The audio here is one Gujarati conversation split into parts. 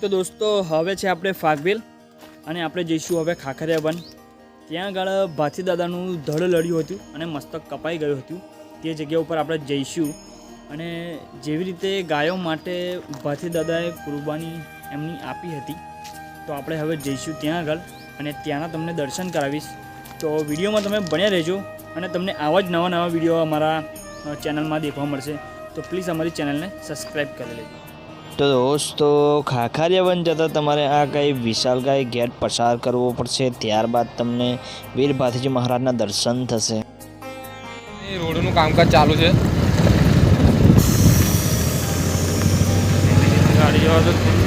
તો દોસ્તો, હવે છે આપણે ફાગવેલ અને આપણે જઈશું હવે ખાખરિયા વન. ત્યાં આગળ ભાથી દાદાનું ધડ લડ્યું હતું અને મસ્તક કપાઈ ગયું હતું. તે જગ્યા ઉપર આપણે જઈશું અને જેવી રીતે ગાયો માટે ભાથી દાદાએ કુરબાની એમની આપી હતી, તો આપણે હવે જઈશું ત્યાં આગળ અને ત્યાંના તમને દર્શન કરાવીશ. તો વિડીયોમાં તમે બન્યા રહેજો અને તમને આવા જ નવા નવા વીડિયો અમારા ચેનલમાં દેખવા મળશે. તો પ્લીઝ અમારી ચેનલને સબસ્ક્રાઈબ કરી લેજો. તો દોસ્તો ખાખરિયા વન જતાં તમારે આ કંઈ વિશાલકાય ગેટ પસાર કરવો પડશે? ત્યારબાદ તમને વીર ભાથીજી મહારાજના દર્શન થશે. રોડનું કામકાજ ચાલુ છે. ગાડી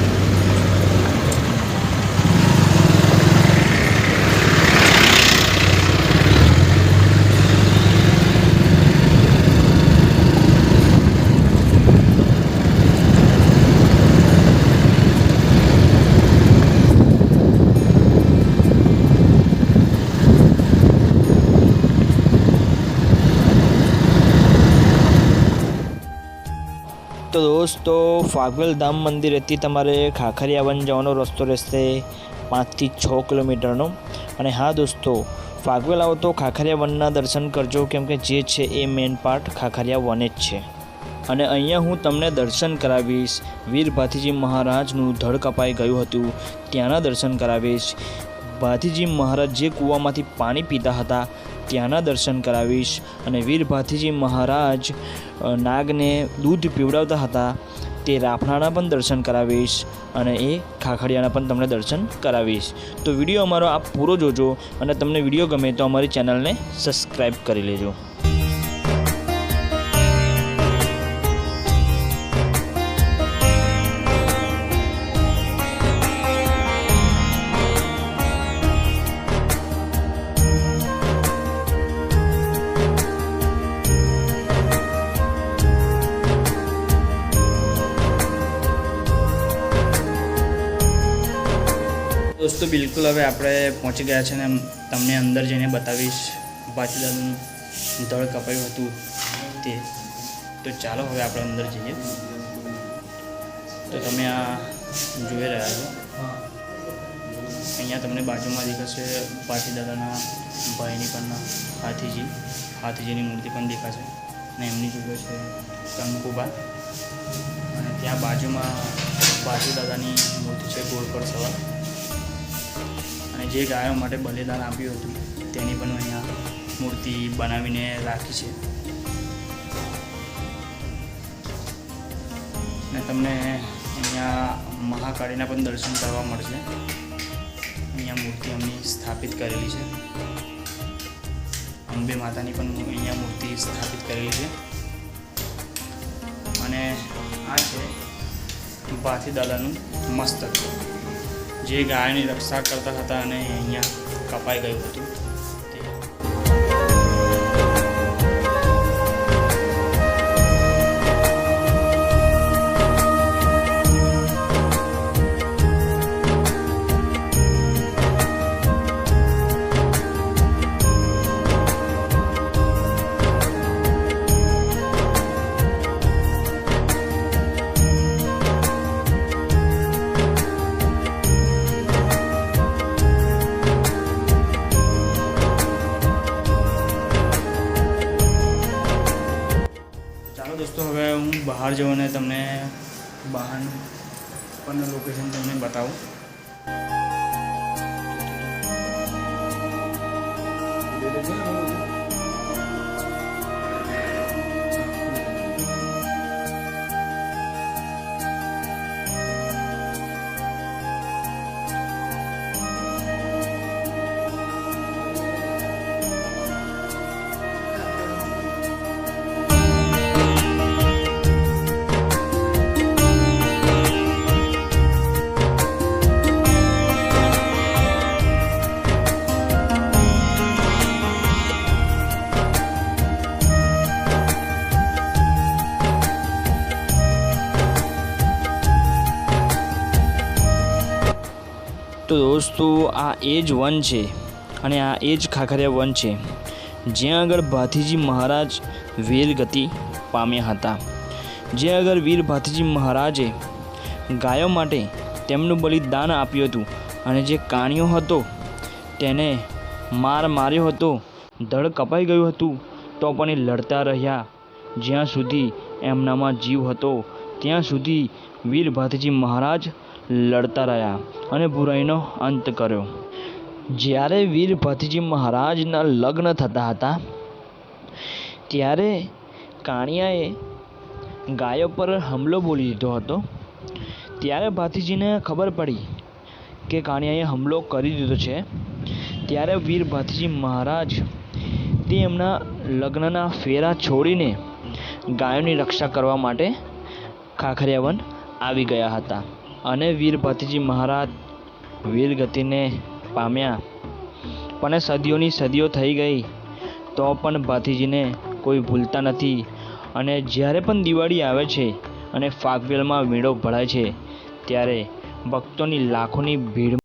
તો દોસ્તો ફાગવેલ ધામ મંદિરેથી તમારે ખાખરિયા વન જવાનો રસ્તો રહેશે પાંચથી છ કિલોમીટરનો. અને હા દોસ્તો, ફાગવેલ આવો તો ખાખરિયા વનના દર્શન કરજો, કેમ કે જે છે એ મેઇન પાર્ટ ખાખરિયા વન જ છે. અને અહીંયા હું તમને દર્શન કરાવીશ. વીર ભાથીજી મહારાજનું ધડ કપાઈ ગયું હતું, ત્યાંના દર્શન કરાવીશ. ભાથીજી મહારાજ જે કૂવામાંથી પાણી પીતા હતા ત્યાંના દર્શન કરાવીશ અને વીર ભાથીજી મહારાજ નાગને દૂધ પીવડાવતા હતા, તે રાફણાના પણ દર્શન કરાવીશ અને એ ખાખડિયાના પણ તમને દર્શન કરાવીશ. તો વીડિયો અમારો આપ પૂરો જોજો અને તમને વીડિયો ગમે તો અમારી ચેનલને સબસ્ક્રાઈબ કરી લેજો. દોસ્તો બિલકુલ હવે આપણે પહોંચી ગયા છે ને તમને અંદર જઈને બતાવીશ. બાચીદાનું દળ કપાયું હતું તે. તો ચાલો હવે આપણે અંદર જઈએ. તો તમે આ જોઈ રહ્યા છો. અહીંયા તમને બાજુમાં દેખાશે બાચી દાદાના ભાઈની પણ હાથીજી. હાથીજીની મૂર્તિ પણ દેખાશે અને એમની જોડે છે કંકુબા. અને ત્યાં બાજુમાં બાજુ દાદાની મૂર્તિ છે ગોળ પર સવાર. અને જે ગાયો માટે બલિદાન આપ્યું હતું, તેની પણ અહીંયા મૂર્તિ બનાવીને રાખી છે. અને તમને અહીંયા મહાકાળીના પણ દર્શન કરવા મળશે. અહીંયા મૂર્તિ એમની સ્થાપિત કરેલી છે. અંબે માતાની પણ અહીંયા મૂર્તિ સ્થાપિત કરેલી છે. અને આ છે ભાથી દાદાનું મસ્તક. જે ગાયની રક્ષા કરતા હતા અને અહીંયા કપાઈ ગયું હતું. બહાર જવાને તમને બહારનું પણ લોકેશન તમને બતાવું. તો દોસ્તો, આ એ જ વન છે અને આ એ જ ખાખરિયા વન છે. જ્યાં આગળ ભાથીજી મહારાજ વીરગતિ પામ્યા હતા. જ્યાં આગળ વીર ભાથીજી મહારાજે ગાયો માટે તેમનું બલિદાન આપ્યું હતું અને જે કાણિયો હતો તેને માર માર્યો હતો ધડ કપાઈ ગયું હતું, તો પણ એ લડતા રહ્યા. જ્યાં સુધી એમનામાં જીવ હતો, ત્યાં સુધી વીર ભાથીજી મહારાજ લડતા રહ્યા અને બુરાઈનો અંત કર્યો. જ્યારે વીર ભાથજી મહારાજના લગ્ન થતા હતા, ત્યારે કાણિયાએ ગાયો પર હુમલો બોલી દીધો હતો. ત્યારે ભાતીજીને ખબર પડી કે કાણિયાએ હુમલો કરી દીધો છે. ત્યારે વીર ભાતીજી મહારાજ તે એમના લગ્નના ફેરા છોડીને ગાયોની રક્ષા કરવા માટે ખાખરિયાવન આવી ગયા હતા. અને વીર ભાતીજી મહારાજ વીર ગતિને પામ્યા. પણ સદીઓની સદીઓ થઈ ગઈ, તો પણ ભાતીજીને કોઈ ભૂલતા નથી. અને જ્યારે પણ દિવાળી આવે છે અને ફાગવેલમાં મેળો ભરાય છે, ત્યારે ભક્તોની લાખોની ભીડ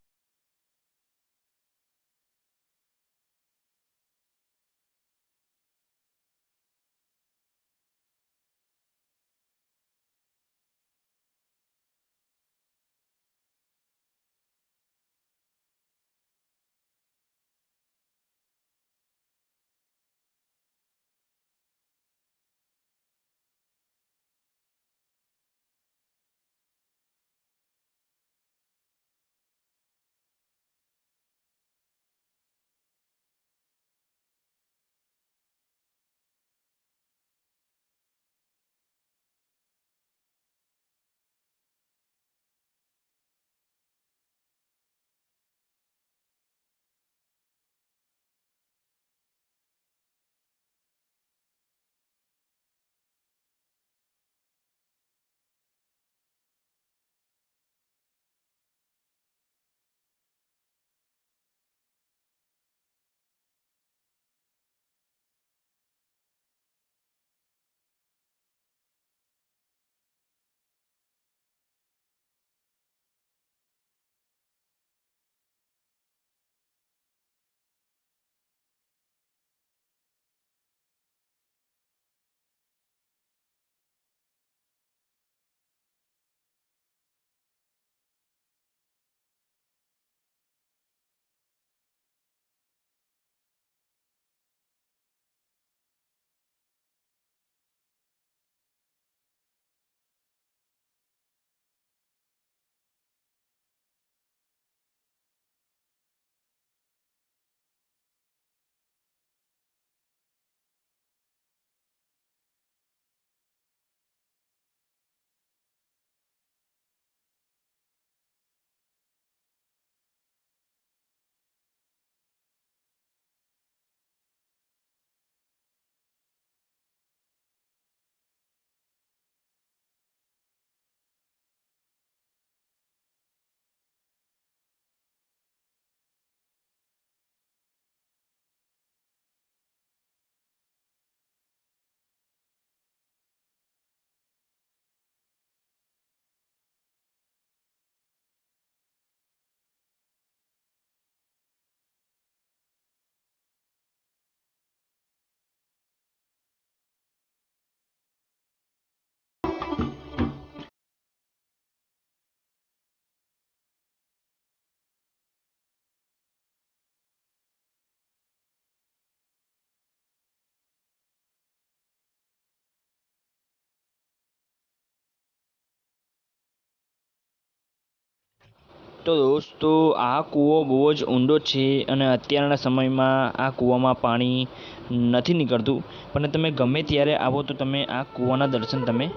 તો દોસ્તો, આ કૂવો બહુ જ ઊંડો છે અને અત્યારના સમયમાં આ કૂવામાં પાણી નથી નીકળતું. પણ તમે ગમે ત્યારે આવો તો તમે આ કૂવાના દર્શન તમે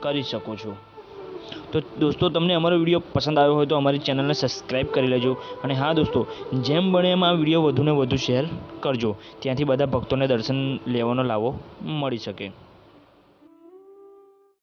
કરી શકો છો. તો દોસ્તો, તમને અમારો વીડિયો પસંદ આવ્યો હોય તો અમારી ચેનલને સબસ્ક્રાઈબ કરી લેજો. અને હા દોસ્તો, જેમ બને એમ આ વીડિયો વધુને વધુ શેર કરજો. ત્યાંથી બધા ભક્તોને દર્શન લેવાનો લાવો મળી શકે.